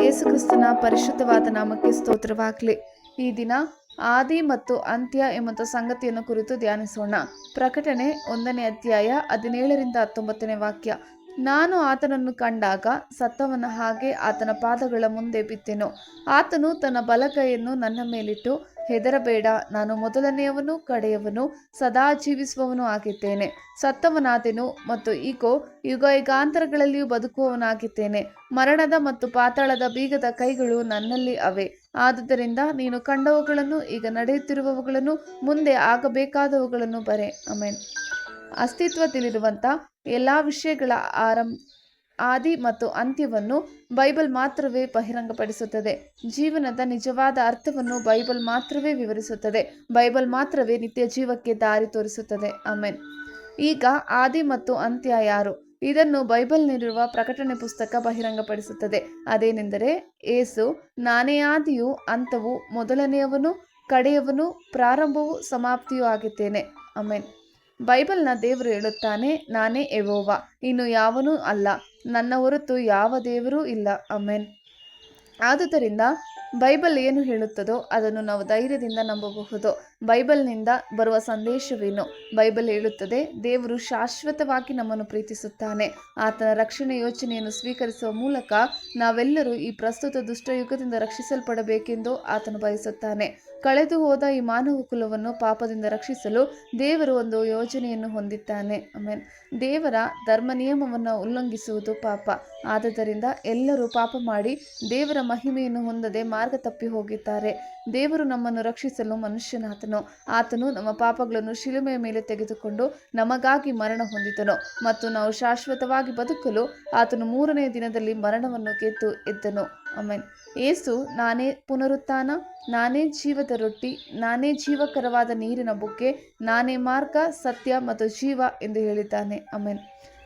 ಯೇಸುಕ್ರಿಸ್ತನ ಪರಿಶುದ್ಧವಾದ ನಾಮಕ್ಕೆ ಸ್ತೋತ್ರವಾಗಲಿ. ಈ ದಿನ ಆದಿ ಮತ್ತು ಅಂತ್ಯ ಎಂಬಂಥ ಸಂಗತಿಯನ್ನು ಕುರಿತು ಧ್ಯಾನಿಸೋಣ. ಪ್ರಕಟಣೆ ಒಂದನೇ ಅಧ್ಯಾಯ ಹದಿನೇಳರಿಂದ ಹತ್ತೊಂಬತ್ತನೇ ವಾಕ್ಯ. ನಾನು ಆತನನ್ನು ಕಂಡಾಗ ಸತ್ತವನ ಹಾಗೆ ಆತನ ಪಾದಗಳ ಮುಂದೆ ಬಿದ್ದೆನು. ಆತನು ತನ್ನ ಬಲಗೈಯನ್ನು ನನ್ನ ಮೇಲಿಟ್ಟು ಹೆದರಬೇಡ. ನಾನು ಮೊದಲನೆಯವನು, ಕಡೆಯವನು, ಸದಾ ಜೀವಿಸುವವನು ಆಗಿದ್ದೇನೆ. ಸತ್ತವನಾದೆನು ಮತ್ತು ಈಗೋ ಯುಗ ಯುಗಾಂತರಗಳಲ್ಲಿಯೂ ಬದುಕುವವನಾಗಿದ್ದೇನೆ. ಮರಣದ ಮತ್ತು ಪಾತಾಳದ ಬೀಗದ ಕೈಗಳು ನನ್ನಲ್ಲಿ ಅವೆ. ಆದುದರಿಂದ ನೀನು ಕಂಡವುಗಳನ್ನು, ಈಗ ನಡೆಯುತ್ತಿರುವವುಗಳನ್ನು, ಮುಂದೆ ಆಗಬೇಕಾದವುಗಳನ್ನು ಬರೆ. ಅಮೇನ್ ಅಸ್ತಿತ್ವದಲ್ಲಿರುವಂಥ ಎಲ್ಲ ವಿಷಯಗಳ ಆರಂಭ ಆದಿ ಮತ್ತು ಅಂತ್ಯವನ್ನು ಬೈಬಲ್ ಮಾತ್ರವೇ ಬಹಿರಂಗಪಡಿಸುತ್ತದೆ. ಜೀವನದ ನಿಜವಾದ ಅರ್ಥವನ್ನು ಬೈಬಲ್ ಮಾತ್ರವೇ ವಿವರಿಸುತ್ತದೆ. ಬೈಬಲ್ ಮಾತ್ರವೇ ನಿತ್ಯ ಜೀವಕ್ಕೆ ದಾರಿ ತೋರಿಸುತ್ತದೆ. ಆಮೇನ್. ಈಗ ಆದಿ ಮತ್ತು ಅಂತ್ಯ ಯಾರು? ಇದನ್ನು ಬೈಬಲ್ನಲ್ಲಿರುವ ಪ್ರಕಟಣೆ ಪುಸ್ತಕ ಬಹಿರಂಗಪಡಿಸುತ್ತದೆ. ಅದೇನೆಂದರೆ, ಏಸು ನಾನೇ ಆದಿಯು ಅಂತವು ಮೊದಲನೆಯವನು, ಕಡೆಯವನು, ಪ್ರಾರಂಭವೂ, ಸಮಾಪ್ತಿಯೂ ಆಗಿದ್ದೇನೆ. ಆಮೇನ್. ಬೈಬಲ್ನ ದೇವರು ಹೇಳುತ್ತಾನೆ, ನಾನೇ ಎವೋವ ಇನ್ನು ಯಾವನೂ ಅಲ್ಲ, ನನ್ನ ಹೊರತು ಯಾವ ದೇವರೂ ಇಲ್ಲ ಅಮೆನ್ ಆದುದರಿಂದ ಬೈಬಲ್ ಏನು ಹೇಳುತ್ತದೋ ಅದನ್ನು ನಾವು ಧೈರ್ಯದಿಂದ ನಂಬಬಹುದು. ಬೈಬಲ್ನಿಂದ ಬರುವ ಸಂದೇಶವೇನು? ಬೈಬಲ್ ಹೇಳುತ್ತದೆ, ದೇವರು ಶಾಶ್ವತವಾಗಿ ನಮ್ಮನ್ನು ಪ್ರೀತಿಸುತ್ತಾನೆ. ಆತನ ರಕ್ಷಣೆ ಯೋಚನೆಯನ್ನು ಸ್ವೀಕರಿಸುವ ಮೂಲಕ ನಾವೆಲ್ಲರೂ ಈ ಪ್ರಸ್ತುತ ದುಷ್ಟಯುಗದಿಂದ ರಕ್ಷಿಸಲ್ಪಡಬೇಕೆಂದು ಆತನು ಬಯಸುತ್ತಾನೆ. ಕಳೆದು ಹೋದ ಈ ಮಾನವ ಕುಲವನ್ನು ಪಾಪದಿಂದ ರಕ್ಷಿಸಲು ದೇವರು ಒಂದು ಯೋಜನೆಯನ್ನು ಹೊಂದಿದ್ದಾನೆ. ಆಮೇನ್. ದೇವರ ಧರ್ಮ ನಿಯಮವನ್ನು ಉಲ್ಲಂಘಿಸುವುದು ಪಾಪ. ಆದ್ದರಿಂದ ಎಲ್ಲರೂ ಪಾಪ ಮಾಡಿ ದೇವರ ಮಹಿಮೆಯನ್ನು ಹೊಂದದೆ ಮಾರ್ಗ ತಪ್ಪಿ ಹೋಗಿದ್ದಾರೆ. ದೇವರು ನಮ್ಮನ್ನು ರಕ್ಷಿಸಲು ಮನುಷ್ಯನಾತನು ಆತನು ನಮ್ಮ ಪಾಪಗಳನ್ನು ಶಿಲುಮೆಯ ಮೇಲೆ ತೆಗೆದುಕೊಂಡು ನಮಗಾಗಿ ಮರಣ ಹೊಂದಿದನು ಮತ್ತು ನಾವು ಶಾಶ್ವತವಾಗಿ ಬದುಕಲು ಆತನು ಮೂರನೇ ದಿನದಲ್ಲಿ ಮರಣವನ್ನು ಗೆದ್ದು ಎದ್ದನು. ಆಮೇನ್. ಏಸು, ನಾನೇ ಪುನರುತ್ಥಾನ, ನಾನೇ ಜೀವದ ರೊಟ್ಟಿ, ನಾನೇ ಜೀವಕರವಾದ ನೀರಿನ ಬುಗ್ಗೆ ನಾನೇ ಮಾರ್ಗ, ಸತ್ಯ ಮತ್ತು ಜೀವ ಎಂದು ಹೇಳಿದ್ದಾನೆ. ಆಮೇನ್.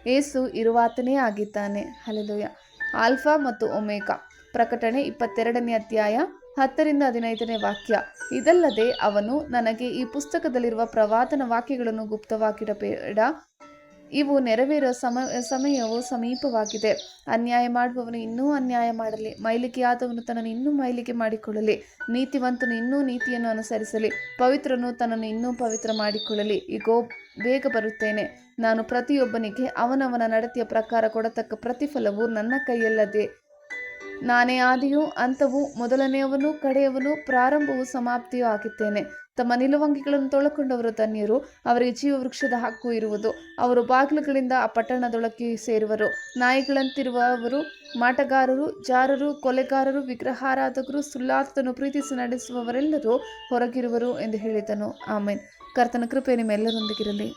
ಏಸು ಇರುವಾತನೇ ಆಗಿದ್ದಾನೆ. ಹಲಲುಯ ಆಲ್ಫಾ ಮತ್ತು ಒಮೇಗಾ. ಪ್ರಕಟಣೆ ಇಪ್ಪತ್ತೆರಡನೇ ಅಧ್ಯಾಯ ಹತ್ತರಿಂದ ಹದಿನೈದನೇ ವಾಕ್ಯ. ಇದಲ್ಲದೆ ಅವನು ನನಗೆ ಈ ಪುಸ್ತಕದಲ್ಲಿರುವ ಪ್ರವಾದನ ವಾಕ್ಯಗಳನ್ನು ಗುಪ್ತವಾಗಿಡಬೇಡ. ಇವು ನೆರವೇರುವ ಸಮ, ಸಮಯವು ಸಮೀಪವಾಗಿದೆ. ಅನ್ಯಾಯ ಮಾಡುವವನು ಇನ್ನೂ ಅನ್ಯಾಯ ಮಾಡಲಿ. ಮೈಲಿಗೆಯಾದವನು ತನ್ನನ್ನು ಇನ್ನೂ ಮೈಲಿಗೆ ಮಾಡಿಕೊಳ್ಳಲಿ. ನೀತಿವಂತನು ಇನ್ನೂ ನೀತಿಯನ್ನು ಅನುಸರಿಸಲಿ. ಪವಿತ್ರನು ತನ್ನನ್ನು ಇನ್ನೂ ಪವಿತ್ರ ಮಾಡಿಕೊಳ್ಳಲಿ. ಈಗೋ ಬೇಗ ಬರುತ್ತೇನೆ. ನಾನು ಪ್ರತಿಯೊಬ್ಬನಿಗೆ ಅವನವನ ನಡತೆಯ ಪ್ರಕಾರ ಕೊಡತಕ್ಕ ಪ್ರತಿಫಲವು ನನ್ನ ಕೈಯಲ್ಲದೆ. ನಾನೇ ಆದಿಯೂ, ಅಂತವು, ಮೊದಲನೆಯವನು, ಕಡೆಯವನು, ಪ್ರಾರಂಭವು, ಸಮಾಪ್ತಿಯೂ ಆಗಿದ್ದೇನೆ. ತಮ್ಮ ನಿಲುವಂಗಿಗಳನ್ನು ತೊಳಕೊಂಡವರು ಧನ್ಯರು. ಅವರಿಗೆ ಜೀವವೃಕ್ಷದ ಹಕ್ಕು ಇರುವುದು. ಅವರು ಬಾಗಿಲುಗಳಿಂದ ಆ ಪಟ್ಟಣದೊಳಕ್ಕೆ ಸೇರುವರು. ನಾಯಿಗಳಂತಿರುವವರು, ಮಾಟಗಾರರು, ಜಾರರು, ಕೊಲೆಗಾರರು, ವಿಗ್ರಹಾರಾಧಕರು, ಸುಳ್ಳಾತನು ಪ್ರೀತಿಸಿ ನಡೆಸುವವರೆಲ್ಲರೂ ಹೊರಗಿರುವರು ಎಂದು ಹೇಳಿದನು. ಆಮೇನ್. ಕರ್ತನ ಕೃಪೆ ನಿಮ್ಮೆಲ್ಲರೊಂದಿಗಿರಲಿ.